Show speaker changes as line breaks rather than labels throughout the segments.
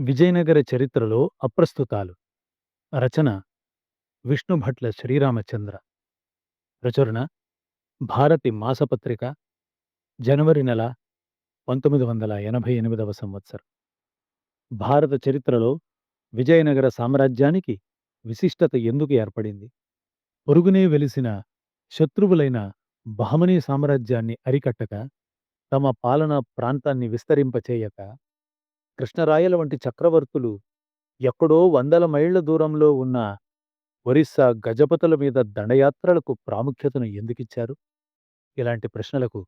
విజయనగర చరిత్రలో అప్రస్తుతాలు. రచన విష్ణుభట్ల శ్రీరామచంద్ర. ప్రచురణ భారతి మాసపత్రిక జనవరి నెల పంతొమ్మిది వందల ఎనభై ఎనిమిదవ సంవత్సరం. భారత చరిత్రలో విజయనగర సామ్రాజ్యానికి విశిష్టత ఎందుకు ఏర్పడింది? పొరుగునే వెలిసిన శత్రువులైన బహమనీ సామ్రాజ్యాన్ని అరికట్టక తమ పాలనా ప్రాంతాన్ని విస్తరింపచేయక కృష్ణరాయల వంటి చక్రవర్తులు ఎక్కడో వందల మైళ్ళ దూరంలో ఉన్న ఒరిస్సా గజపతుల మీద దండయాత్రలకు ప్రాముఖ్యతను ఎందుకిచ్చారు? ఇలాంటి ప్రశ్నలకు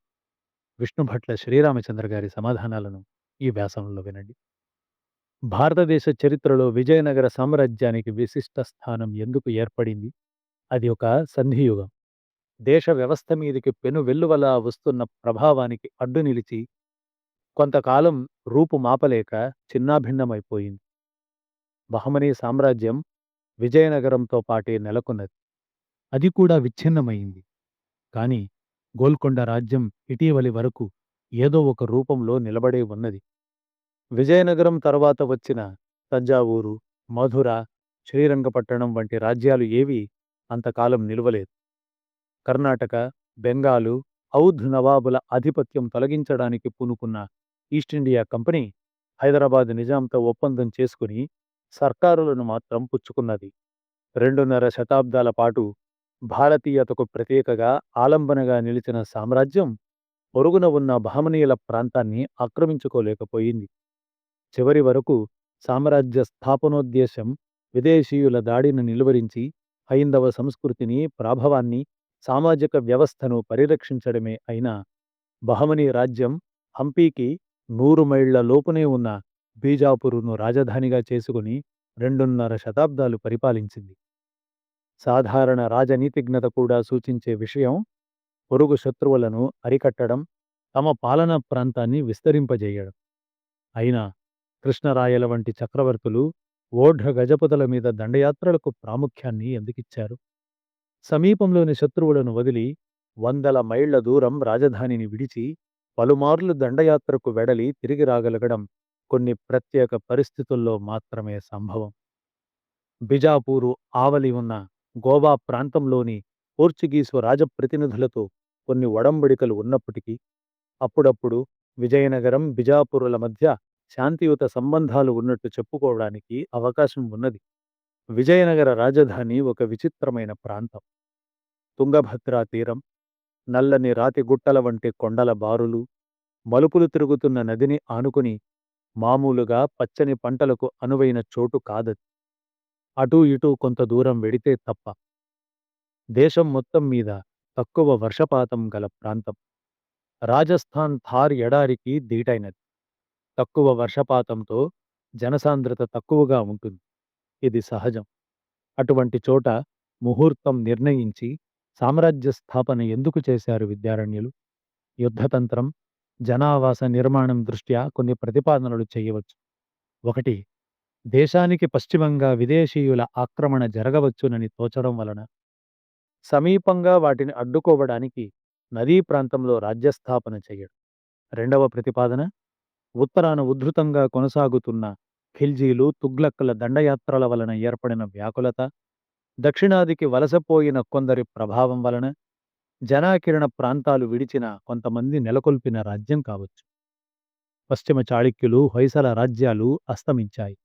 విష్ణుభట్ల శ్రీరామచంద్ర గారి సమాధానాలను ఈ వ్యాసంలో వినండి. భారతదేశ చరిత్రలో విజయనగర సామ్రాజ్యానికి విశిష్ట స్థానం ఎందుకు ఏర్పడింది? అది ఒక సంధియుగం. దేశ వ్యవస్థ మీదికి పెను వెల్లువలా వస్తున్న ప్రభావానికి అడ్డు నిలిచి కొంతకాలం రూపు మాపలేక చిన్నాభిన్నమైపోయింది. బహమనీ సామ్రాజ్యం విజయనగరంతో పాటే నెలకొన్నది. అది కూడా విచ్ఛిన్నమైంది కాని గోల్కొండ రాజ్యం ఇటీవలి వరకు ఏదో ఒక రూపంలో నిలబడే ఉన్నది. విజయనగరం తర్వాత వచ్చిన తంజావూరు మధుర శ్రీరంగపట్టణం వంటి రాజ్యాలు ఏవీ అంతకాలం నిలువలేదు. కర్ణాటక బెంగాలు ఔధ్ నవాబుల ఆధిపత్యం తొలగించడానికి పూనుకున్న ఈస్ట్ ఇండియా కంపెనీ హైదరాబాద్ నిజాంతో ఒప్పందం చేసుకుని సర్కారులను మాత్రం పుచ్చుకున్నది. రెండున్నర శతాబ్దాల పాటు భారతీయతకు ప్రత్యేకగా ఆలంబనగా నిలిచిన సామ్రాజ్యం పొరుగున ఉన్న బహమనీయుల ప్రాంతాన్ని ఆక్రమించుకోలేకపోయింది. చివరి వరకు సామ్రాజ్య స్థాపనోద్దేశం విదేశీయుల దాడిని నిలువరించి హైందవ సంస్కృతిని ప్రాభవాన్ని సామాజిక వ్యవస్థను పరిరక్షించడమే అయినా బహమనీ రాజ్యం హంపీకి నూరు మైళ్ళ లోపునే ఉన్న బీజాపురును రాజధానిగా చేసుకుని రెండున్నర శతాబ్దాలు పరిపాలించింది. సాధారణ రాజనీతిజ్ఞత కూడా సూచించే విషయం పొరుగు శత్రువులను అరికట్టడం తమ పాలనా ప్రాంతాన్ని విస్తరింపజేయడం. అయినా కృష్ణరాయల వంటి చక్రవర్తులు ఓఢ్ర గజపతుల మీద దండయాత్రలకు ప్రాముఖ్యాన్ని ఎందుకిచ్చారు? సమీపంలోని శత్రువులను వదిలి వందల మైళ్ళ దూరం రాజధానిని విడిచి పలుమార్లు దండయాత్రకు వెడలి తిరిగి రాగలగడం కొన్ని ప్రత్యేక పరిస్థితుల్లో మాత్రమే సంభవం. బిజాపూరు ఆవలి ఉన్న గోవా ప్రాంతంలోని పోర్చుగీసు రాజప్రతినిధులతో కొన్ని ఒడంబడికలు ఉన్నప్పటికీ అప్పుడప్పుడు విజయనగరం బిజాపురుల మధ్య శాంతియుత సంబంధాలు ఉన్నట్టు చెప్పుకోవడానికి అవకాశం ఉన్నది. విజయనగర రాజధాని ఒక విచిత్రమైన ప్రాంతం. తుంగభద్రా తీరం నల్లని రాతి గుట్టల వంటి కొండల బారులు మలుపులు తిరుగుతున్న నదిని ఆనుకుని మామూలుగా పచ్చని పంటలకు అనువైన చోటు కాదది. అటూ ఇటూ కొంత దూరం వెడితే తప్ప. దేశం మొత్తం మీద తక్కువ వర్షపాతం గల ప్రాంతం. రాజస్థాన్ థార్ ఎడారికి దీటైనది. తక్కువ వర్షపాతంతో జనసాంద్రత తక్కువగా ఉంటుంది. ఇది సహజం. అటువంటి చోట ముహూర్తం నిర్ణయించి సామ్రాజ్య స్థాపన ఎందుకు చేశారు విద్యారణ్యులు? యుద్ధతంత్రం జనావాస నిర్మాణం దృష్ట్యా కొన్ని ప్రతిపాదనలు చేయవచ్చు. ఒకటి దేశానికి పశ్చిమంగా విదేశీయుల ఆక్రమణ జరగవచ్చునని తోచడం వలన. సమీపంగా వాటిని అడ్డుకోవడానికి నదీ ప్రాంతంలో రాజ్యస్థాపన చేయడం. రెండవ ప్రతిపాదన ఉత్తరాన ఉద్ధృతంగా కొనసాగుతున్న ఖిల్జీలు తుగ్లక్కుల దండయాత్రల వలన ఏర్పడిన వ్యాకులత. దక్షిణాదికి వలసపోయిన కొందరి ప్రభావం వలన జనాకిరణ ప్రాంతాలు విడిచిన కొంతమంది నెలకొల్పిన రాజ్యం కావచ్చు. పశ్చిమ చాళుక్యులు హొయసల రాజ్యాలు అస్తమించాయి.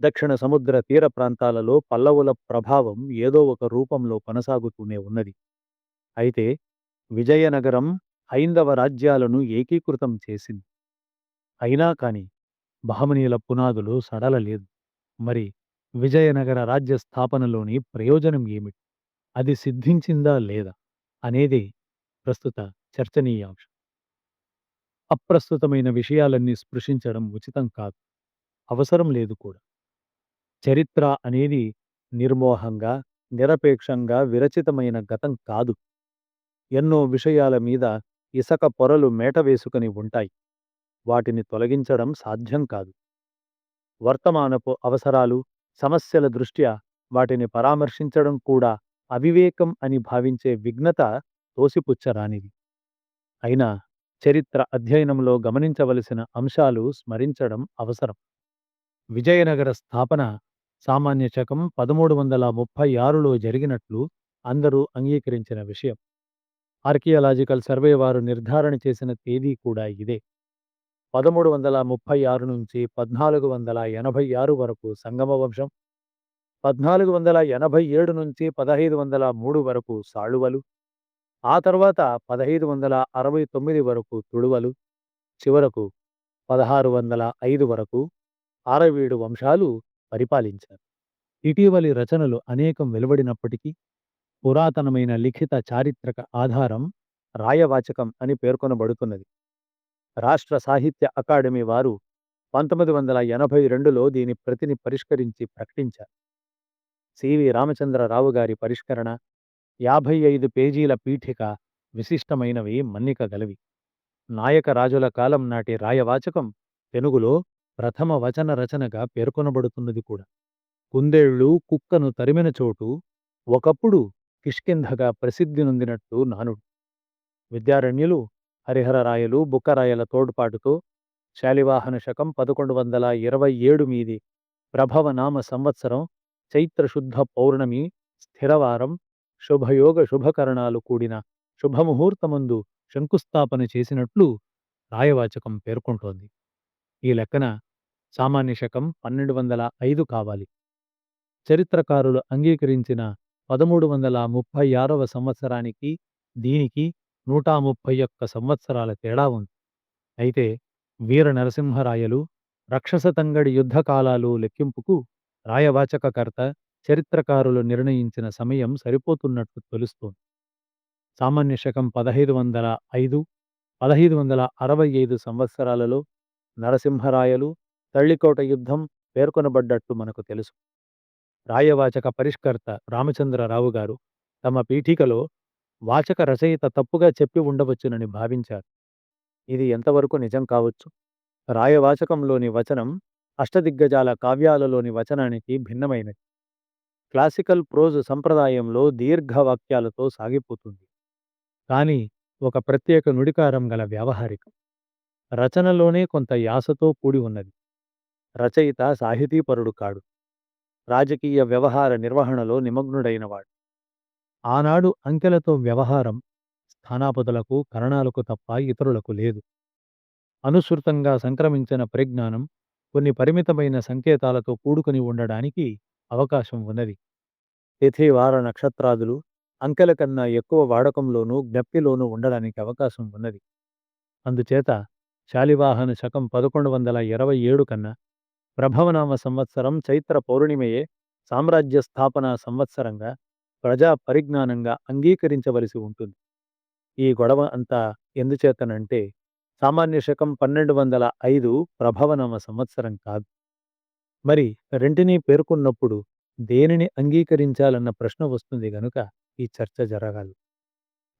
దక్షిణ సముద్ర తీర ప్రాంతాలలో పల్లవుల ప్రభావం ఏదో ఒక రూపంలో కొనసాగుతూనే ఉన్నది. అయితే విజయనగరం హైందవ రాజ్యాలను ఏకీకృతం చేసింది. అయినా కాని బహమనీయుల పునాదులు సడలలేదు. మరి విజయనగర రాజ్య స్థాపనలోని ప్రయోజనం ఏమిటి? అది సిద్ధించిందా లేదా? అనేది ప్రస్తుత చర్చనీయాంశం అప్రస్తుతమైన విషయాలన్నీ స్పృశించడం ఉచితం కాదు. అవసరం లేదు కూడా. చరిత్ర అనేది నిర్మోహంగా నిరపేక్షంగా విరచితమైన గతం కాదు. ఎన్నో విషయాల మీద ఇసక పొరలు మేట వేసుకుని ఉంటాయి. వాటిని తొలగించడం సాధ్యం కాదు. వర్తమానపు అవసరాలు సమస్యల దృష్ట్యా వాటిని పరామర్శించడం కూడా అవివేకం అని భావించే విఘ్నత తోసిపుచ్చరానిది. అయినా చరిత్ర అధ్యయనంలో గమనించవలసిన అంశాలు స్మరించడం అవసరం. విజయనగర స్థాపన సామాన్య శకం పదమూడు వందల ముప్పై ఆరులో జరిగినట్లు అందరూ అంగీకరించిన విషయం. ఆర్కియలాజికల్ సర్వే వారు నిర్ధారణ చేసిన తేదీ కూడా ఇదే. పదమూడు వందల ముప్పై ఆరు నుంచి పద్నాలుగు వందల ఎనభై ఆరు వరకు సంగమ వంశం పద్నాలుగు వందల ఎనభై ఏడు నుంచి పదహైదు వందల మూడు వరకు సాళువలు ఆ తర్వాత పదహైదు వందల అరవై తొమ్మిది వరకు తుడువలు చివరకు పదహారు వందల ఐదు వరకు ఆరవీడు వంశాలు పరిపాలించారు. ఇటీవలి రచనలు అనేకం వెలువడినప్పటికీ పురాతనమైన లిఖిత చారిత్రక ఆధారం రాయవాచకం అని పేర్కొనబడుతున్నది. రాష్ట్ర సాహిత్య అకాడమీ వారు పంతొమ్మిది వందల ఎనభై రెండులో దీని ప్రతిని పరిష్కరించి ప్రకటించారు. సివి రామచంద్రరావు గారి పరిష్కరణ యాభై ఐదు పేజీల పీఠిక విశిష్టమైనవి మన్నిక గలవి. నాయక రాజుల కాలం నాటి రాయవాచకం తెలుగులో ప్రథమ వచన రచనగా పేర్కొనబడుతున్నది కూడా. కుందేళ్ళు కుక్కను తరిమిన చోటు ఒకప్పుడు కిష్కింధగా ప్రసిద్ధి నొందినట్టు నానుడు. విద్యారణ్యులు హరిహరరాయలు బుక్కరాయల తోడ్పాటుతో శాలివాహన శకం పదకొండు వందల ఇరవై ఏడు మీది ప్రభవనామ సంవత్సరం చైత్రశుద్ధ పౌర్ణమి స్థిరవారం శుభయోగ శుభకరణాలు కూడిన శుభముహూర్తమందు శంకుస్థాపన చేసినట్లు రాయవాచకం పేర్కొంటోంది. ఈ లెక్కన సామాన్య శకం పన్నెండు వందల ఐదు కావాలి. చరిత్రకారులు అంగీకరించిన పదమూడు వందల ముప్పై ఆరవ సంవత్సరానికి దీనికి నూట ముప్పై ఒక్క సంవత్సరాల తేడా ఉంది. అయితే వీర నరసింహరాయలు రక్షస తంగడి యుద్ధకాలాలు లెక్కింపుకు రాయవాచకకర్త చరిత్రకారులు నిర్ణయించిన సమయం సరిపోతున్నట్లు తెలుస్తోంది. సామాన్య శకం పదహైదు వందల ఐదు పదహైదు వందల అరవై ఐదు సంవత్సరాలలో నరసింహరాయలు తళ్ళికోట యుద్ధం పేర్కొనబడ్డట్టు మనకు తెలుసు. రాయవాచక పరిష్కర్త రామచంద్రరావు గారు తమ పీఠికలో వాచక రచయిత తప్పుగా చెప్పి ఉండవచ్చునని భావించారు. ఇది ఎంతవరకు నిజం కావచ్చు? రాయవాచకంలోని వచనం అష్టదిగ్గజాల కావ్యాలలోని వచనానికి భిన్నమైనది. క్లాసికల్ ప్రోజ్ సంప్రదాయంలో దీర్ఘవాక్యాలతో సాగిపోతుంది. కానీ ఒక ప్రత్యేక నుడికారం గల వ్యావహారికం. రచనలోనే కొంత యాసతో కూడి ఉన్నది. రచయిత సాహితీపరుడు కాడు. రాజకీయ వ్యవహార నిర్వహణలో నిమగ్నుడైనవాడు. ఆనాడు అంకెలతో వ్యవహారం స్థానాపతులకు కరణాలకు తప్ప ఇతరులకు లేదు. అనుసృతంగా సంక్రమించిన పరిజ్ఞానం కొన్ని పరిమితమైన సంకేతాలతో కూడుకుని ఉండడానికి అవకాశం ఉన్నది. తిథివార నక్షత్రాదులు అంకెల కన్నా ఎక్కువ వాడకంలోనూ జ్ఞప్తిలోనూ ఉండడానికి అవకాశం ఉన్నది. అందుచేత శాలివాహన శకం పదకొండు వందల ఇరవై ఏడు కన్నా ప్రభవనామ సంవత్సరం చైత్ర పౌర్ణిమయే సామ్రాజ్య స్థాపన సంవత్సరంగా ప్రజా పరిజ్ఞానంగా అంగీకరించవలసి ఉంటుంది. ఈ గొడవ అంతా ఎందుచేతనంటే సామాన్య శకం పన్నెండు వందల ఐదు ప్రభవనామ సంవత్సరం కాదు. మరి రెంటినీ పేర్కొన్నప్పుడు దేనిని అంగీకరించాలన్న ప్రశ్న వస్తుంది గనుక ఈ చర్చ జరగాలి.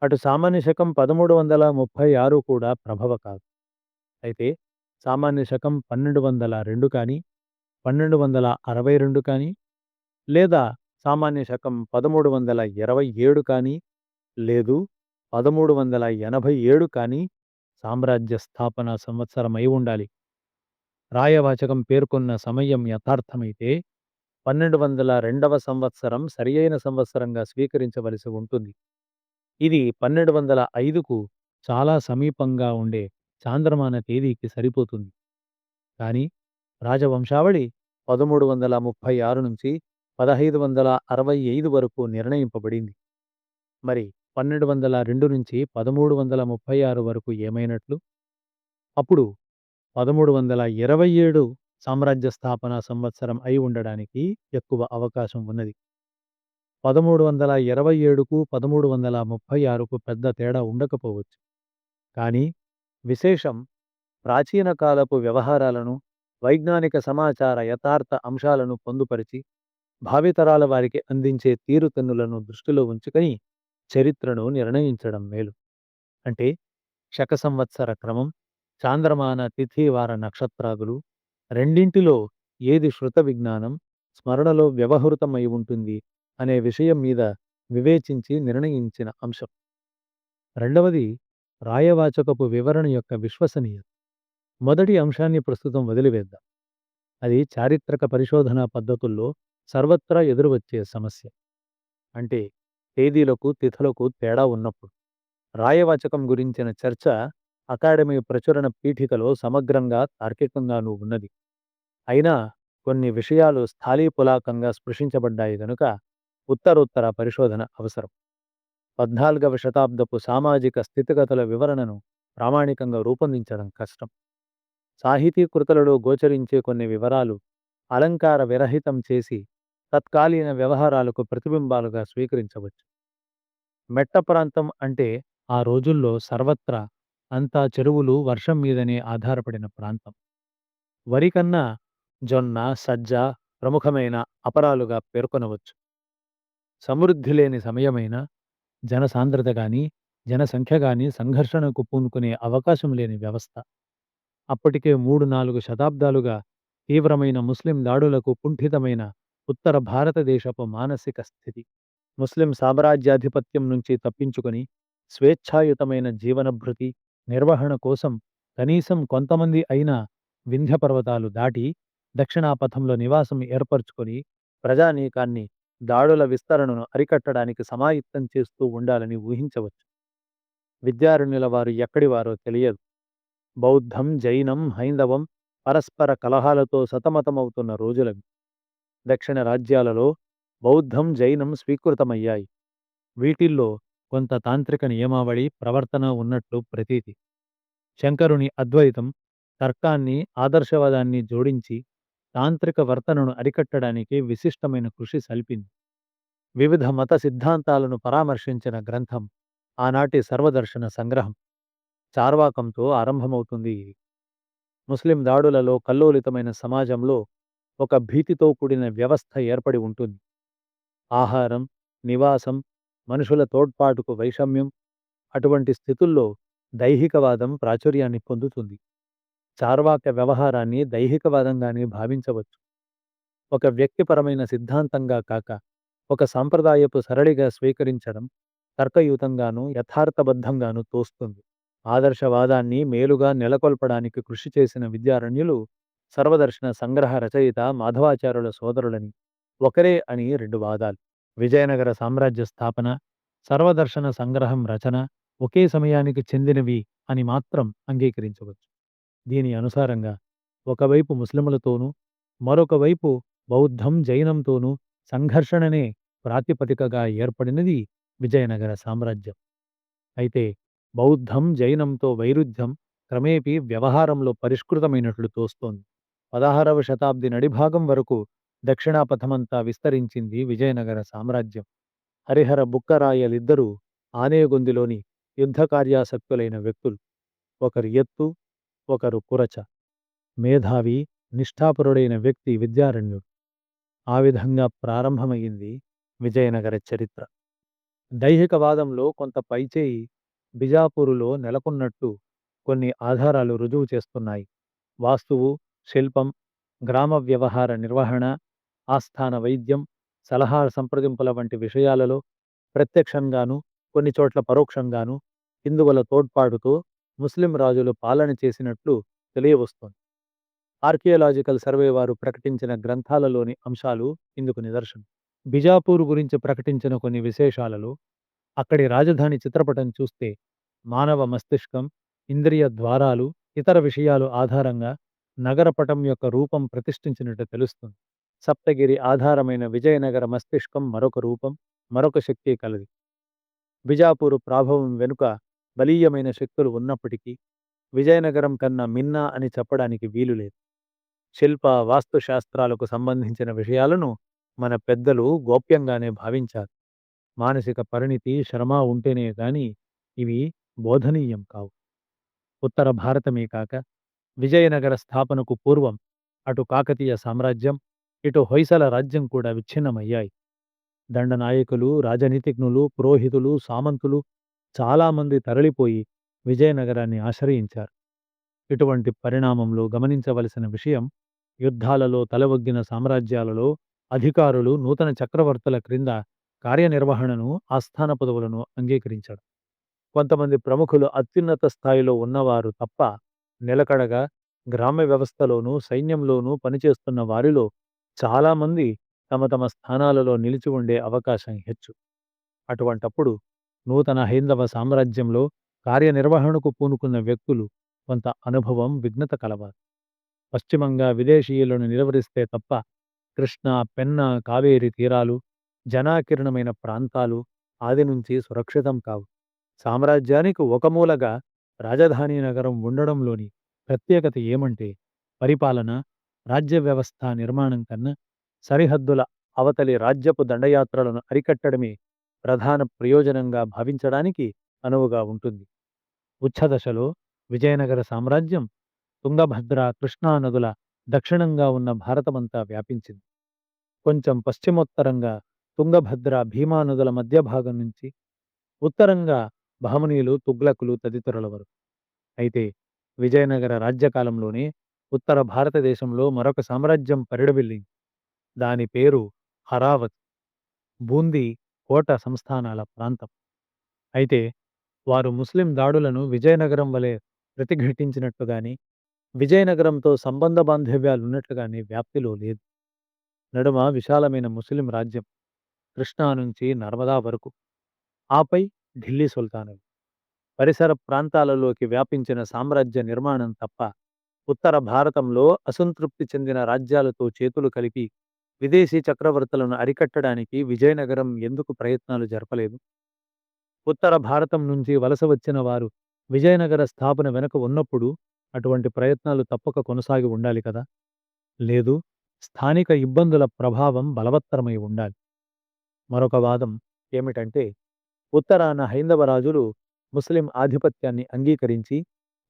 అటు సామాన్య శకం పదమూడు వందల ముప్పై ఆరు కూడా ప్రభవ కాదు. అయితే సామాన్య శకం పన్నెండు వందల రెండు కానీ పన్నెండు వందల అరవై రెండు కానీ లేదా సామాన్య శకం పదమూడు వందల ఇరవై ఏడు కానీ లేదు పదమూడు వందల ఎనభై ఏడు కానీ సామ్రాజ్య స్థాపన సంవత్సరమై ఉండాలి. రాయవాచకం పేర్కొన్న సమయం యథార్థమైతే పన్నెండు వందల రెండవ సంవత్సరం సరియైన సంవత్సరంగా స్వీకరించవలసి ఉంటుంది. ఇది పన్నెండు వందల ఐదుకు చాలా సమీపంగా ఉండే చాంద్రమాన తేదీకి సరిపోతుంది. కానీ రాజవంశావళి పదమూడు వందల ముప్పై ఆరు నుంచి పదహైదు వందల అరవై ఐదు వరకు నిర్ణయింపబడింది. మరి పన్నెండు వందల రెండు నుంచి పదమూడు వందల ముప్పై ఆరు వరకు ఏమైనట్లు? అప్పుడు పదమూడు వందల ఇరవై ఏడు సామ్రాజ్య స్థాపన సంవత్సరం అయి ఉండడానికి ఎక్కువ అవకాశం ఉన్నది. పదమూడు వందల ఇరవై ఏడుకు పదమూడు వందల ముప్పై ఆరుకు పెద్ద తేడా ఉండకపోవచ్చు. కానీ విశేషం ప్రాచీన కాలపు వ్యవహారాలను వైజ్ఞానిక సమాచార యథార్థ అంశాలను పొందుపరిచి భావితరాల వారికి అందించే తీరుతన్నులను దృష్టిలో ఉంచుకొని చరిత్రను నిర్ణయించడం మేలు. అంటే శక సంవత్సర క్రమం చాంద్రమాన తిథి వార నక్షత్రాదులు రెండింటిలో ఏది శృత విజ్ఞానం స్మరణలో వ్యవహృతమై ఉంటుంది అనే విషయం మీద వివేచించి నిర్ణయించిన అంశం. రెండవది రాయవాచకపు వివరణ యొక్క విశ్వసనీయత. మొదటి అంశాన్ని ప్రస్తుతం వదిలివేద్దాం. అది చారిత్రక పరిశోధనా పద్ధతుల్లో సర్వత్రా ఎదురువచ్చే సమస్య. అంటే తేదీలకు, తిథులకు తేడా ఉన్నప్పుడు. రాయవాచకం గురించిన చర్చ అకాడమీ ప్రచురణ పీఠికలో సమగ్రంగా, తార్కికంగానూ ఉన్నది. అయినా కొన్ని విషయాలు స్థాళీపులాకంగా స్పృశించబడ్డాయి గనుక ఉత్తరోత్తర పరిశోధన అవసరం. పద్నాలుగవ శతాబ్దపు సామాజిక స్థితిగతుల వివరణను ప్రామాణికంగా రూపొందించడం కష్టం. సాహితీకృతులలో గోచరించే కొన్ని వివరాలు అలంకార విరహితం చేసి తత్కాలీన వ్యవహారాలకు ప్రతిబింబాలుగా స్వీకరించవచ్చు. మెట్ట ప్రాంతం అంటే ఆ రోజుల్లో సర్వత్రా అంతా చెరువులు, వర్షం మీదనే ఆధారపడిన ప్రాంతం. వరి కన్నా జొన్న, సజ్జ ప్రముఖమైన అపరాలుగా పేర్కొనవచ్చు. సమృద్ధి లేని సమయమైన జనసాంద్రత గాని, జనసంఖ్య గాని సంఘర్షణకు పూనుకునే అవకాశం లేని వ్యవస్థ. అప్పటికే మూడు నాలుగు శతాబ్దాలుగా తీవ్రమైన ముస్లిం దాడులకు కుంఠితమైన ఉత్తర భారతదేశపు మానసిక స్థితి. ముస్లిం సామ్రాజ్యాధిపత్యం నుంచి తప్పించుకొని స్వేచ్ఛాయుతమైన జీవనభృతి, నిర్వహణ కోసం కనీసం కొంతమంది అయినా వింధ్య పర్వతాలు దాటి దక్షిణాపథంలో నివాసం ఏర్పరచుకొని ప్రజానీకాన్ని దాడుల విస్తరణను అరికట్టడానికి సమాయత్తం చేస్తూ ఉండాలని ఊహించవచ్చు. విద్యారణ్యుల వారు ఎక్కడివారో తెలియదు. బౌద్ధం, జైనం, హైందవం పరస్పర కలహాలతో సతమతమవుతున్న రోజులవి. దక్షిణ రాజ్యాలలో బౌద్ధం, జైనం స్వీకృతమయ్యాయి. వీటిల్లో కొంత తాంత్రిక నియమావళి, ప్రవర్తన ఉన్నట్లు ప్రతీతి. శంకరుని అద్వైతం, తర్కాన్ని, ఆదర్శవాదాన్ని జోడించి తాంత్రిక వర్తనను అరికట్టడానికి విశిష్టమైన కృషి సల్పింది. వివిధ మత సిద్ధాంతాలను పరామర్శించిన గ్రంథం ఆనాటి సర్వదర్శన సంగ్రహం. చార్వాకంతో ఆరంభమవుతుంది ఇది. ముస్లిం దాడులలో కల్లోలితమైన సమాజంలో ఒక భీతితో కూడిన వ్యవస్థ ఏర్పడి ఉంటుంది. ఆహారం, నివాసం, మనుషుల తోడ్పాటుకు వైషమ్యం అటువంటి స్థితుల్లో దైహికవాదం ప్రాచుర్యాన్ని పొందుతుంది. చార్వాక వ్యవహారాన్ని దైహికవాదంగానే భావించవచ్చు. ఒక వ్యక్తిపరమైన సిద్ధాంతంగా కాక ఒక సాంప్రదాయపు సరళిగా స్వీకరించడం తర్కయుతంగానూ, యథార్థబద్ధంగానూ తోస్తుంది. ఆదర్శవాదాన్ని మేలుగా నెలకొల్పడానికి కృషి చేసిన విద్యారణ్యులు సర్వదర్శన సంగ్రహ రచయిత మాధవాచార్యుల సోదరులని, ఒకరే అని రెండు వాదాలు. విజయనగర సామ్రాజ్య స్థాపన, సర్వదర్శన సంగ్రహం రచన ఒకే సమయానికి చెందినవి అని మాత్రం అంగీకరించవచ్చు. దీని అనుసారంగా ఒకవైపు ముస్లిములతోనూ, మరొక వైపు బౌద్ధం, జైనంతోనూ సంఘర్షణనే ప్రాతిపదికగా ఏర్పడినది విజయనగర సామ్రాజ్యం. అయితే బౌద్ధం, జైనంతో వైరుధ్యం క్రమేపీ వ్యవహారంలో పరిష్కృతమైనట్లు తోస్తోంది. పదహారవ శతాబ్ది నడిభాగం వరకు దక్షిణాపథమంతా విస్తరించింది విజయనగర సామ్రాజ్యం. హరిహర బుక్కరాయలిద్దరూ ఆనేగొందిలోని యుద్ధకార్యాసక్తులైన వ్యక్తులు. ఒకరు ఎత్తు, ఒకరు కురచ. మేధావి, నిష్ఠాపరుడైన వ్యక్తి విద్యారణ్యుడు. ఆ విధంగా ప్రారంభమయింది విజయనగర చరిత్ర. దైహికవాదంలో కొంత పైచేయి బిజాపూరులో నెలకొన్నట్టు కొన్ని ఆధారాలు రుజువు చేస్తున్నాయి. వాస్తువు, శిల్పం, గ్రామ వ్యవహార నిర్వహణ, ఆస్థాన వైద్యం, సలహా సంప్రదింపుల వంటి విషయాలలో ప్రత్యక్షంగాను కొన్ని చోట్ల పరోక్షంగాను హిందువుల తోడ్పాటుతో ముస్లిం రాజులు పాలన చేసినట్లు తెలియవస్తోంది. ఆర్కియలాజికల్ సర్వే వారు ప్రకటించిన గ్రంథాలలోని అంశాలు ఇందుకు నిదర్శనం. బిజాపూర్ గురించి ప్రకటించిన కొన్ని విశేషాలలో అక్కడి రాజధాని చిత్రపటం చూస్తే మానవ మస్తిష్కం, ఇంద్రియ ద్వారాలు, ఇతర విషయాలు ఆధారంగా నగరపటం యొక్క రూపం ప్రతిష్ఠించినట్టు తెలుస్తుంది. సప్తగిరి ఆధారమైన విజయనగర మస్తిష్కం మరొక రూపం, మరొక శక్తి కలది. బిజాపూరు ప్రాభవం వెనుక బలీయమైన శక్తులు ఉన్నప్పటికీ విజయనగరం కన్నా మిన్న అని చెప్పడానికి వీలులేదు. శిల్ప, వాస్తుశాస్త్రాలకు సంబంధించిన విషయాలను మన పెద్దలు గోప్యంగానే భావించారు. మానసిక పరిణితి, శ్రమ ఉంటేనే గాని ఇవి బోధనీయం కావు. ఉత్తర భారతమే కాక విజయనగర స్థాపనకు పూర్వం అటు కాకతీయ సామ్రాజ్యం, ఇటు హొయసల రాజ్యం కూడా విచ్ఛిన్నమయ్యాయి. దండనాయకులు, రాజనీతిజ్ఞులు, పురోహితులు, సామంతులు చాలామంది తరలిపోయి విజయనగరాన్ని ఆశ్రయించారు. ఇటువంటి పరిణామంలో గమనించవలసిన విషయం యుద్ధాలలో తలవొగ్గిన సామ్రాజ్యాలలో అధికారులు నూతన చక్రవర్తుల క్రింద కార్యనిర్వహణను, ఆస్థాన పదవులను అంగీకరించడం. కొంతమంది ప్రముఖులు అత్యున్నత స్థాయిలో ఉన్నవారు తప్ప నిలకడగా గ్రామ్య వ్యవస్థలోనూ, సైన్యంలోనూ పనిచేస్తున్న వారిలో చాలామంది తమ తమ స్థానాలలో నిలిచి ఉండే అవకాశం హెచ్చు. అటువంటప్పుడు నూతన హైందవ సామ్రాజ్యంలో కార్యనిర్వహణకు పూనుకున్న వ్యక్తులు కొంత అనుభవం, విఘ్నత కలవారు. పశ్చిమంగా విదేశీయులను నిలువరిస్తే తప్ప కృష్ణ, పెన్న, కావేరి తీరాలు, జనాకీర్ణమైన ప్రాంతాలు ఆది నుంచి సురక్షితం కావు. సామ్రాజ్యానికి ఒక మూలగా రాజధాని నగరం ఉండడంలోని ప్రత్యేకత ఏమంటే పరిపాలన, రాజ్య వ్యవస్థ నిర్మాణం కన్నా సరిహద్దుల అవతలి రాజ్యపు దండయాత్రలను అరికట్టడమే ప్రధాన ప్రయోజనంగా భావించడానికి అనువుగా ఉంటుంది. ఉచ్ఛదశలో విజయనగర సామ్రాజ్యం తుంగభద్ర, కృష్ణా నదుల దక్షిణంగా ఉన్న భారతమంతా వ్యాపించింది. కొంచెం పశ్చిమోత్తరంగా తుంగభద్ర, భీమా నదుల మధ్య భాగం నుంచి ఉత్తరంగా బహమనీయులు, తుగ్లకులు తదితరుల వరకు. అయితే విజయనగర రాజ్యకాలంలోనే ఉత్తర భారతదేశంలో మరొక సామ్రాజ్యం పరిఢవిల్లింది. దాని పేరు హరావత్. బూందీ, కోట సంస్థానాల ప్రాంతం. అయితే వారు ముస్లిం దాడులను విజయనగరం వలె ప్రతిఘటించినట్టుగాని, విజయనగరంతో సంబంధ బాంధవ్యాలున్నట్లుగాని వ్యాప్తిలో లేదు. నడుమ విశాలమైన ముస్లిం రాజ్యం కృష్ణా నుంచి నర్మదా వరకు. ఆపై ఢిల్లీ సుల్తానులు. పరిసర ప్రాంతాలలోకి వ్యాపించిన సామ్రాజ్య నిర్మాణం తప్ప ఉత్తర భారతంలో అసంతృప్తి చెందిన రాజ్యాలతో చేతులు కలిపి విదేశీ చక్రవర్తులను అరికట్టడానికి విజయనగరం ఎందుకు ప్రయత్నాలు జరపలేదు? ఉత్తర భారతం నుంచి వలస వచ్చిన వారు విజయనగర స్థాపన వెనుక ఉన్నప్పుడు అటువంటి ప్రయత్నాలు తప్పక కొనసాగి ఉండాలి కదా? లేదు స్థానిక ఇబ్బందుల ప్రభావం బలవత్తరమై ఉండాలి. మరొక వాదం ఏమిటంటే ఉత్తరాన హైందవ రాజులు ముస్లిం ఆధిపత్యాన్ని అంగీకరించి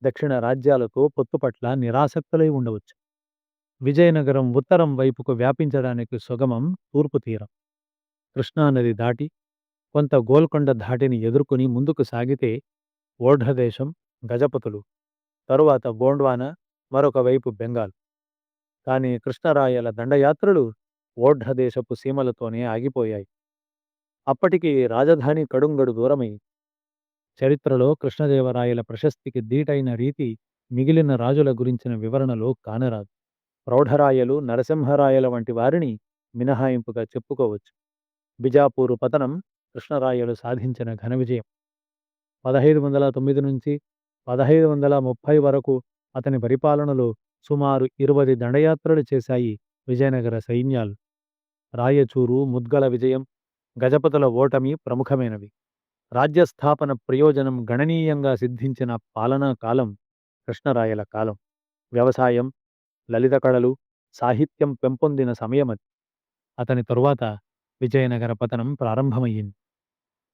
దక్షిణ రాజ్యాలతో పొత్తు పట్ల నిరాసక్తులై ఉండవచ్చు. విజయనగరం ఉత్తరం వైపుకు వ్యాపించడానికి సుగమం తూర్పు తీరం. కృష్ణానది దాటి కొంత గోల్కొండ ధాటిని ఎదుర్కొని ముందుకు సాగితే ఓఢదేశం గజపతులు, తరువాత బోండ్వాన మరొక వైపు బెంగాల్. కానీ కృష్ణరాయల దండయాత్రలు ఓఢదేశపు సీమలతోనే ఆగిపోయాయి. అప్పటికి రాజధాని కడుంగడు దూరమై చరిత్రలో కృష్ణదేవరాయల ప్రశస్తికి దీటైన రీతి మిగిలిన రాజుల గురించిన వివరణలో కానరాదు. ప్రౌఢరాయలు, నరసింహరాయల వంటి వారిని మినహాయింపుగా చెప్పుకోవచ్చు. బిజాపూరు పతనం కృష్ణరాయలు సాధించిన ఘన విజయం. పదహైదు వందల తొమ్మిది నుంచి పదహైదు వందల ముప్పై వరకు అతని పరిపాలనలో సుమారు ఇరువది దండయాత్రలు చేశాయి విజయనగర సైన్యాలు. రాయచూరు, ముద్గల విజయం, గజపతుల ఓటమి ప్రముఖమైనవి. రాజ్యస్థాపన ప్రయోజనం గణనీయంగా సిద్ధించిన పాలనా కాలం కృష్ణరాయల కాలం. వ్యవసాయం, లలిత కళలు, సాహిత్యం పెంపొందిన సమయమది. అతని తరువాత విజయనగర పతనం ప్రారంభమయ్యింది.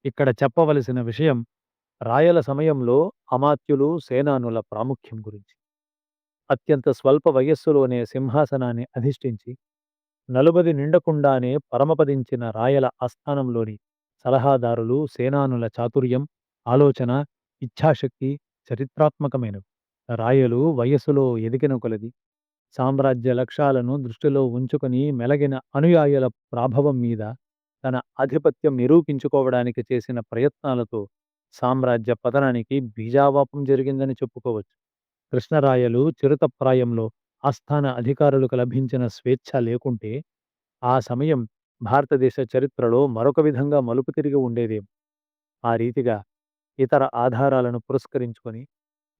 ఇక్కడ చెప్పవలసిన విషయం రాయల సమయంలో అమాత్యులు, సేనానుల ప్రాముఖ్యం గురించి. అత్యంత స్వల్ప వయస్సులోనే సింహాసనాన్ని అధిష్ఠించి నలుబది నిండకుండానే పరమపదించిన రాయల ఆస్థానంలోని సలహాదారులు, సేనానుల చాతుర్యం, ఆలోచన, ఇచ్ఛాశక్తి చరిత్రాత్మకమైనవి. రాయలు వయస్సులో ఎదిగిన కొలది సామ్రాజ్య లక్ష్యాలను దృష్టిలో ఉంచుకొని మెలగిన అనుయాయుల ప్రాభవం మీద తన ఆధిపత్యం నిరూపించుకోవడానికి చేసిన ప్రయత్నాలతో సామ్రాజ్య పతనానికి బీజావాపం జరిగిందని చెప్పుకోవచ్చు. కృష్ణరాయలు చిరుతప్రాయంలో ఆస్థాన అధికారులకు లభించిన స్వేచ్ఛ లేకుంటే ఆ సమయం భారతదేశ చరిత్రలో మరొక విధంగా మలుపు తిరిగి ఉండేదేం. ఆ రీతిగా ఇతర ఆధారాలను పురస్కరించుకొని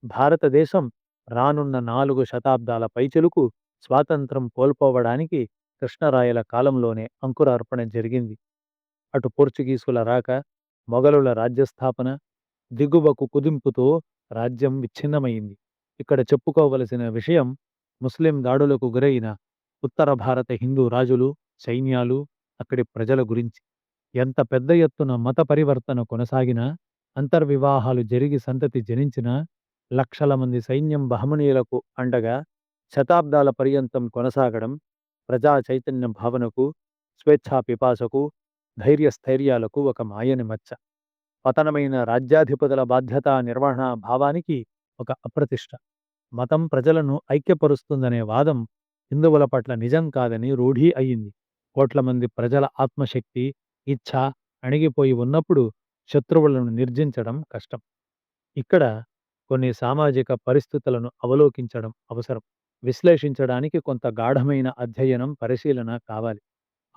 భారతదేశం రానున్న నాలుగు శతాబ్దాల పైచెలుకు స్వాతంత్రం కోల్పోవడానికి కృష్ణరాయల కాలంలోనే అంకురార్పణ జరిగింది. అటు పోర్చుగీసుల రాక, మొఘలుల రాజ్యస్థాపన, దిగువకు కుదింపుతో రాజ్యం విచ్ఛిన్నమైంది. ఇక్కడ చెప్పుకోవలసిన విషయం ముస్లిం దాడులకు గురైన ఉత్తర భారత హిందూ రాజులు, సైన్యాలు, అక్కడి ప్రజల గురించి. ఎంత పెద్ద ఎత్తున మత పరివర్తన కొనసాగినా, అంతర్వివాహాలు జరిగి సంతతి జనించినా, లక్షల మంది సైన్యం బహమనీయులకు అండగా శతాబ్దాల పర్యంతం కొనసాగడం ప్రజా చైతన్య భావనకు, స్వేచ్ఛా పిపాసకు, ధైర్యస్థైర్యాలకు ఒక మాయని మచ్చ. పతనమైన రాజ్యాధిపతుల బాధ్యతా నిర్వహణా భావానికి ఒక అప్రతిష్ట. మతం ప్రజలను ఐక్యపరుస్తుందనే వాదం హిందువుల పట్ల నిజం కాదని రూఢీ అయింది. కోట్ల మంది ప్రజల ఆత్మశక్తి, ఇచ్ఛ అణిగిపోయి ఉన్నప్పుడు శత్రువులను నిర్జించడం కష్టం. ఇక్కడ కొన్ని సామాజిక పరిస్థితులను అవలోకించడం అవసరం. విశ్లేషించడానికి కొంత గాఢమైన అధ్యయనం, పరిశీలన కావాలి.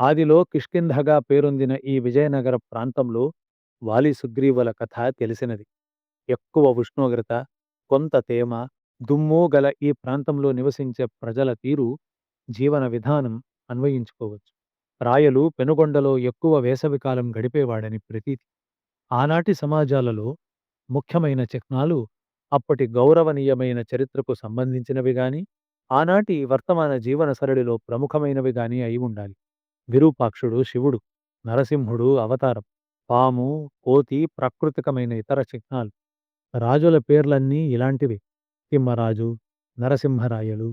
ఆదిలో కిష్కింధగా పేరొందిన ఈ విజయనగర ప్రాంతంలో వాలి సుగ్రీవుల కథ తెలిసినది. ఎక్కువ ఉష్ణోగ్రత, కొంత తేమ, దుమ్ము గల ఈ ప్రాంతంలో నివసించే ప్రజల తీరు, జీవన విధానం అన్వయించుకోవచ్చు. రాయలు పెనుగొండలో ఎక్కువ వేసవికాలం గడిపేవాడని ప్రతీతి. ఆనాటి సమాజాలలో ముఖ్యమైన చిహ్నాలు అప్పటి గౌరవనీయమైన చరిత్రకు సంబంధించినవి గాని, ఆనాటి వర్తమాన జీవన సరళిలో ప్రముఖమైనవి గాని అయి ఉండాలి. విరూపాక్షుడు శివుడు, నరసింహుడు అవతారం, పాము, కోతి ప్రాకృతికమైన ఇతర చిహ్నాలు. రాజుల పేర్లన్నీ ఇలాంటివే. తిమ్మరాజు, నరసింహరాయలు,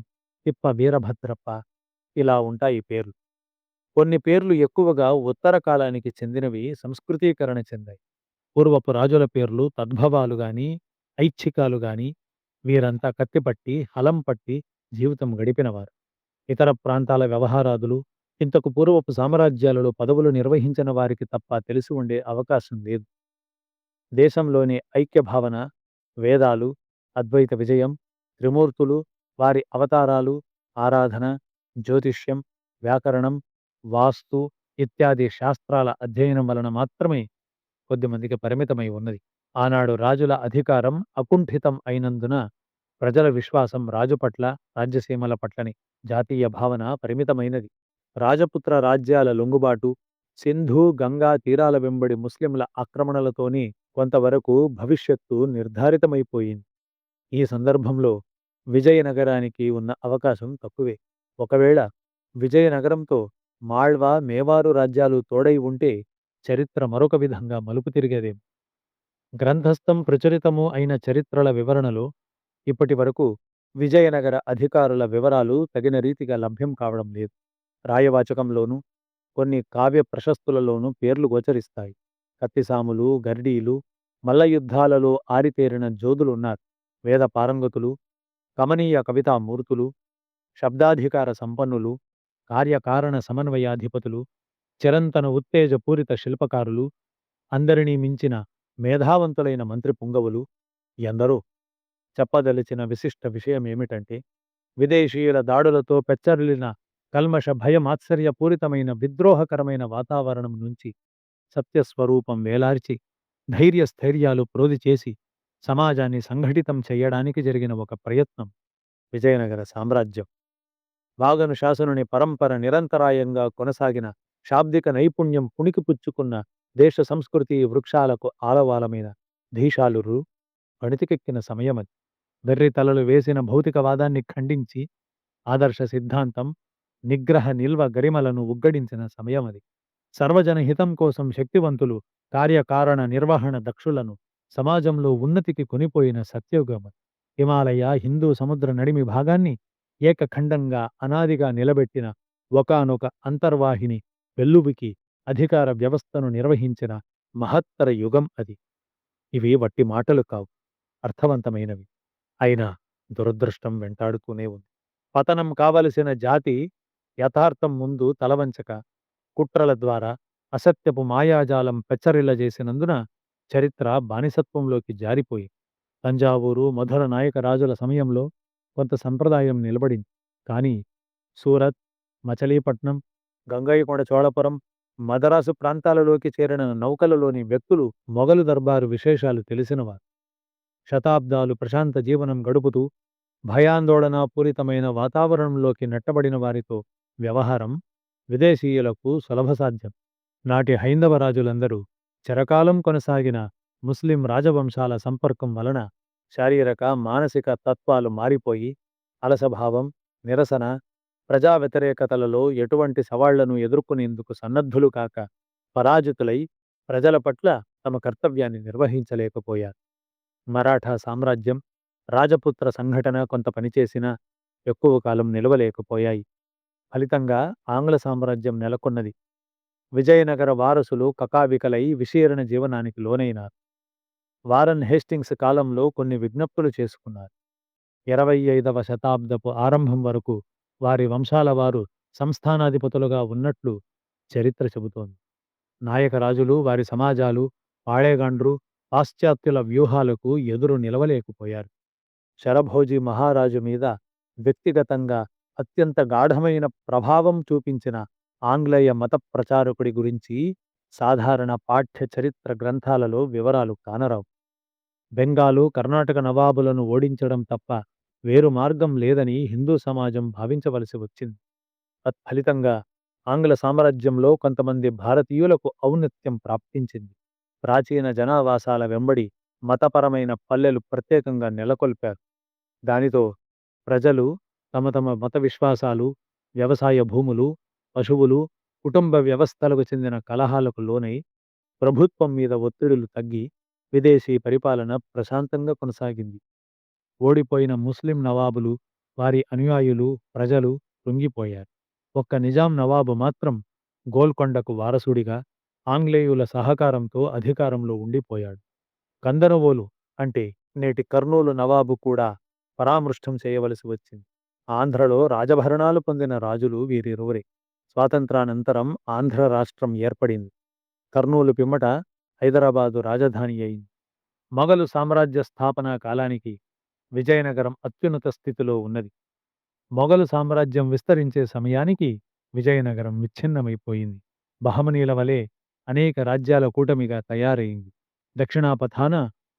తిప్ప వీరభద్రప్ప ఇలా ఉంటాయి పేర్లు. కొన్ని పేర్లు ఎక్కువగా ఉత్తర కాలానికి చెందినవి సంస్కృతీకరణ చెందాయి. పూర్వపు రాజుల పేర్లు తద్భవాలు గాని, ఐచ్ఛికాలు గాని వీరంతా కత్తిపట్టి, హలం పట్టి జీవితం గడిపినవారు. ఇతర ప్రాంతాల వ్యవహారాదులు, ఇంతకు పూర్వపు సామ్రాజ్యాలలో పదవులు నిర్వహించిన వారికి తప్ప తెలిసి ఉండే అవకాశం లేదు. దేశంలోని ఐక్య భావన, వేదాలు, అద్వైత విజయం, త్రిమూర్తులు, వారి అవతారాలు, ఆరాధన, జ్యోతిష్యం, వ్యాకరణం, వాస్తు ఇత్యాది శాస్త్రాల అధ్యయనం వలన మాత్రమే కొద్దిమందికి పరిమితమై ఉన్నది. ఆనాడు రాజుల అధికారం అకుంఠితం అయినందున ప్రజల విశ్వాసం రాజు పట్ల, రాజ్యసీమల పట్లని జాతీయ భావన పరిమితమైనది. రాజపుత్ర రాజ్యాల లొంగుబాటు, సింధు, గంగా తీరాల వెంబడి ముస్లింల ఆక్రమణలతోనే కొంతవరకు భవిష్యత్తు నిర్ధారితమైపోయింది. ఈ సందర్భంలో విజయనగరానికి ఉన్న అవకాశం తక్కువే. ఒకవేళ విజయనగరంతో మాళ్వా, మేవారు రాజ్యాలు తోడై ఉంటే చరిత్ర మరొక విధంగా మలుపు తిరిగేదేం గ్రంథస్థం ప్రచురితము అయిన చరిత్రల వివరణలో ఇప్పటి వరకు విజయనగర అధికారుల వివరాలు తగిన రీతిగా లభ్యం కావడం లేదు. రాయవాచకంలోనూ, కొన్ని కావ్య ప్రశస్తులలోనూ పేర్లు గోచరిస్తాయి. కత్తిసాములు, గర్డీలు, మల్లయుద్ధాలలో ఆరితేరిన జోధులున్నారు. వేద పారంగతులు, కమనీయ కవితామూర్తులు, శబ్దాధికార సంపన్నులు, కార్యకారణ సమన్వయాధిపతులు, చిరంతన ఉత్తేజపూరిత శిల్పకారులు, అందరినీ మించిన మేధావంతులైన మంత్రి పుంగవులు ఎందరో. చెప్పదలిచిన విశిష్ట విషయమేమిటంటే విదేశీయుల దాడులతో పెచ్చరిలిన కల్మష భయమాత్సర్యపూరితమైన విద్రోహకరమైన వాతావరణం నుంచి సత్యస్వరూపం వేలార్చి ధైర్యస్థైర్యాలు ప్రోది చేసి సమాజాన్ని సంఘటితం చెయ్యడానికి జరిగిన ఒక ప్రయత్నం విజయనగర సామ్రాజ్యం. వాగను శాసనుని పరంపర నిరంతరాయంగా కొనసాగిన శాబ్దిక నైపుణ్యం పుణికిపుచ్చుకున్న దేశ సంస్కృతి వృక్షాలకు ఆలవాలమైన ధీశాలురు గణితికెక్కిన సమయమది. వెర్రి తలలు వేసిన భౌతికవాదాన్ని ఖండించి ఆదర్శ సిద్ధాంతం, నిగ్రహ నిల్వ గరిమలను ఉగ్గడించిన సమయమది. సర్వజన హితం కోసం శక్తివంతులు, కార్యకారణ నిర్వహణ దక్షులను సమాజంలో ఉన్నతికి కొనిపోయిన సత్యయుగమది. హిమాలయ, హిందూ సముద్ర నడిమి భాగాన్ని ఏకఖండంగా అనాదిగా నిలబెట్టిన ఒకానొక అంతర్వాహిని వెల్లువికి అధికార వ్యవస్థను నిర్వహించిన మహత్తర యుగం అది. ఇవి వట్టి మాటలు కావు. అర్థవంతమైనవి. అయినా దురదృష్టం వెంటాడుతూనే ఉంది. పతనం కావలసిన జాతి యథార్థం ముందు తలవంచక, కుట్రల ద్వారా అసత్యపు మాయాజాలం పెచ్చరిల్ల చేసినందున చరిత్ర బానిసత్వంలోకి జారిపోయి తంజావూరు, మధుర నాయక రాజుల సమయంలో కొంత సంప్రదాయం నిలబడింది. కానీ సూరత్, మచిలీపట్నం, గంగైకొండ చోళపురం, మదరాసు ప్రాంతాలలోకి చేరిన నౌకలలోని వ్యక్తులు మొగలు దర్బారు విశేషాలు తెలిసినవారు. శతాబ్దాలు ప్రశాంత జీవనం గడుపుతూ భయాందోళనాపూరితమైన వాతావరణంలోకి నెట్టబడిన వారితో వ్యవహారం విదేశీయులకు సులభసాధ్యం. నాటి హైందవ రాజులందరూ చిరకాలం కొనసాగిన ముస్లిం రాజవంశాల సంపర్కం వలన శారీరక, మానసిక తత్వాలు మారిపోయి అలసభావం, నిరసన, ప్రజా వ్యతిరేకతలలో ఎటువంటి సవాళ్ళను ఎదుర్కొనేందుకు సన్నద్ధులు కాక పరాజితులై ప్రజల పట్ల తమ కర్తవ్యాన్ని నిర్వహించలేకపోయారు. మరాఠా సామ్రాజ్యం, రాజపుత్ర సంఘటన కొంత పనిచేసినా ఎక్కువ కాలం నిలవలేకపోయాయి. ఫలితంగా ఆంగ్ల సామ్రాజ్యం నెలకొన్నది. విజయనగర వారసులు కకావికలై విశీర్ణ జీవనానికి లోనైనారు. వారన్ హేస్టింగ్స్ కాలంలో కొన్ని విజ్ఞప్తులు చేసుకున్నారు. ఇరవై ఐదవ శతాబ్దపు ఆరంభం వరకు వారి వంశాల వారు సంస్థానాధిపతులుగా ఉన్నట్లు చరిత్ర చెబుతోంది. నాయక రాజులు, వారి సమాజాలు, పాళేగాండ్రు, పాశ్చాత్యుల వ్యూహాలకు ఎదురు నిలవలేకపోయారు శరభోజీ మహారాజు మీద వ్యక్తిగతంగా అత్యంత గాఢమైన ప్రభావం చూపించిన ఆంగ్లేయ మత ప్రచారకుడి గురించి సాధారణ పాఠ్య చరిత్ర గ్రంథాలలో వివరాలు కానరావు. బెంగాలు కర్ణాటక నవాబులను ఓడించడం తప్ప వేరు మార్గం లేదని హిందూ సమాజం భావించవలసి వచ్చింది. తత్ఫలితంగా ఆంగ్ల సామ్రాజ్యంలో కొంతమంది భారతీయులకు ఔన్నత్యం ప్రాప్తించింది. ప్రాచీన జనావాసాల వెంబడి మతపరమైన పల్లెలు ప్రత్యేకంగా నెలకొల్పారు. దానితో ప్రజలు తమ తమ మత విశ్వాసాలు వ్యవసాయ భూములు పశువులు కుటుంబ వ్యవస్థలకు చెందిన కలహాలకు లోనై ప్రభుత్వం మీద ఒత్తిడులు తగ్గి విదేశీ పరిపాలన ప్రశాంతంగా కొనసాగింది. ఓడిపోయిన ముస్లిం నవాబులు వారి అనుయాయులు ప్రజలు కృంగిపోయారు. ఒక్క నిజాం నవాబు మాత్రం గోల్కొండకు వారసుడిగా ఆంగ్లేయుల సహకారంతో అధికారంలో ఉండిపోయాడు. కందనవోలు అంటే నేటి కర్నూలు నవాబు కూడా పరామృష్టం చేయవలసి వచ్చింది. ఆంధ్రలో రాజభరణాలు పొందిన రాజులు వీరిరువురే. స్వాతంత్రానంతరం ఆంధ్ర రాష్ట్రం ఏర్పడింది. కర్నూలు పిమ్మట హైదరాబాదు రాజధాని అయింది. మొఘలు సామ్రాజ్య స్థాపనా కాలానికి విజయనగరం అత్యున్నత స్థితిలో ఉన్నది. మొఘలు సామ్రాజ్యం విస్తరించే సమయానికి విజయనగరం విచ్ఛిన్నమైపోయింది. బహమనీల వలె అనేక రాజ్యాల కూటమిగా తయారైంది. దక్షిణాపథాన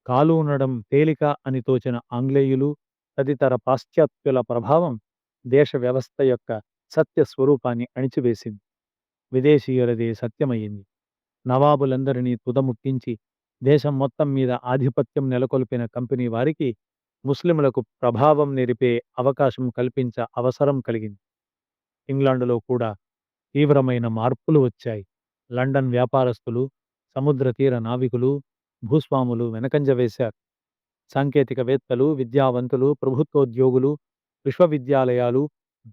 కాలూనడం తేలిక అని తోచిన ఆంగ్లేయులు తదితర పాశ్చాత్యుల ప్రభావం దేశ వ్యవస్థ యొక్క సత్య స్వరూపాన్ని అణిచివేసింది. విదేశీయులదే సత్యమయ్యింది. నవాబులందరినీ తుదముట్టించి దేశం మొత్తం మీద ఆధిపత్యం నెలకొల్పిన కంపెనీ వారికి ముస్లింలకు ప్రభావం నెరిపే అవకాశం కల్పించ అవసరం కలిగింది. ఇంగ్లాండులో కూడా తీవ్రమైన మార్పులు వచ్చాయి. లండన్ వ్యాపారస్తులు సముద్ర తీర నావికులు భూస్వాములు వెనకంజ వేశారు. సాంకేతికవేత్తలు విద్యావంతులు ప్రభుత్వోద్యోగులు విశ్వవిద్యాలయాలు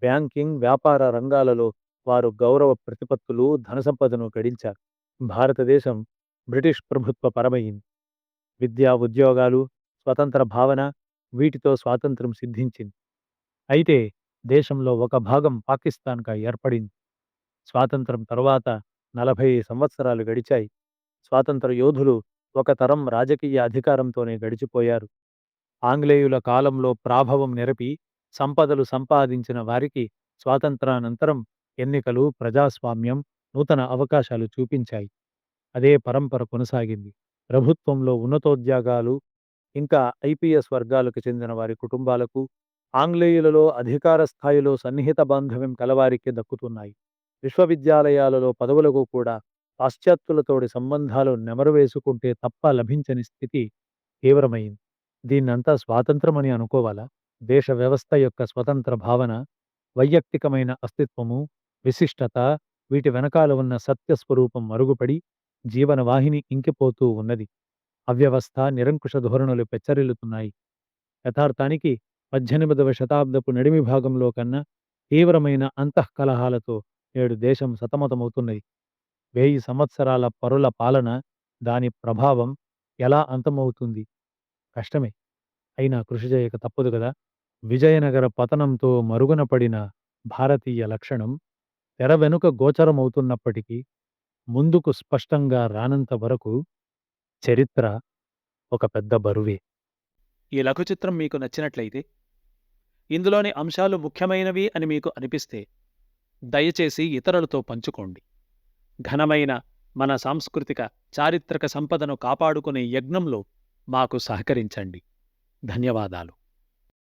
బ్యాంకింగ్ వ్యాపార రంగాలలో వారు గౌరవ ప్రతిపత్తులు ధనసంపదను గడించారు. భారతదేశం బ్రిటిష్ ప్రభుత్వ పరమయింది విద్యా ఉద్యోగాలు స్వతంత్ర భావన వీటితో స్వాతంత్రం సిద్ధించింది. అయితే దేశంలో ఒక భాగం పాకిస్తాన్గా ఏర్పడింది. స్వాతంత్రం తరువాత నలభై సంవత్సరాలు గడిచాయి. స్వాతంత్ర యోధులు ఒక తరం రాజకీయ అధికారంతోనే గడిచిపోయారు. ఆంగ్లేయుల కాలంలో ప్రాభవం నెరపి సంపదలు సంపాదించిన వారికి స్వాతంత్రానంతరం ఎన్నికలు ప్రజాస్వామ్యం నూతన అవకాశాలు చూపించాయి. అదే పరంపర కొనసాగింది. ప్రభుత్వంలో ఉన్నతోద్యోగాలు ఇంకా ఐపీఎస్ వర్గాలకు చెందిన వారి కుటుంబాలకు ఆంగ్లేయులలో అధికార స్థాయిలో సన్నిహిత బాంధవ్యం కలవారికే దక్కుతున్నాయి. విశ్వవిద్యాలయాలలో పదవులకు కూడా పాశ్చాత్యులతోడి సంబంధాలు నెమరు వేసుకుంటే తప్ప లభించని స్థితి తీవ్రమైంది. దీన్నంతా స్వాతంత్రమని అనుకోవాలా? దేశ వ్యవస్థ యొక్క స్వతంత్ర భావన వైయక్తికమైన అస్తిత్వము విశిష్టత వీటి వెనకాల ఉన్న సత్యస్వరూపం మరుగుపడి జీవనవాహిని ఇంకిపోతూ ఉన్నది. అవ్యవస్థ నిరంకుశ ధోరణులు పెచ్చరిల్లుతున్నాయి. యథార్థానికి పద్దెనిమిదవ శతాబ్దపు నడిమి భాగంలో కన్నా తీవ్రమైన అంతఃకలహాలతో నేడు దేశం సతమతమవుతున్నది. వెయ్యి సంవత్సరాల పరుల పాలన దాని ప్రభావం ఎలా అంతమవుతుంది? కష్టమే. అయినా కృషి చేయక తప్పదు కదా! విజయనగర పతనంతో మరుగున పడిన భారతీయ లక్షణం తెర వెనుక గోచరమవుతున్నప్పటికీ ముందుకు స్పష్టంగా రానంత వరకు చరిత్ర ఒక పెద్ద బరువే.
ఈ లఘుచిత్రం మీకు నచ్చినట్లయితే ఇందులోని అంశాలు ముఖ్యమైనవి అని మీకు అనిపిస్తే దయచేసి ఇతరులతో పంచుకోండి. ఘనమైన మన సాంస్కృతిక చారిత్రక సంపదను కాపాడుకునే యజ్ఞంలో మాకు సహకరించండి. ధన్యవాదాలు.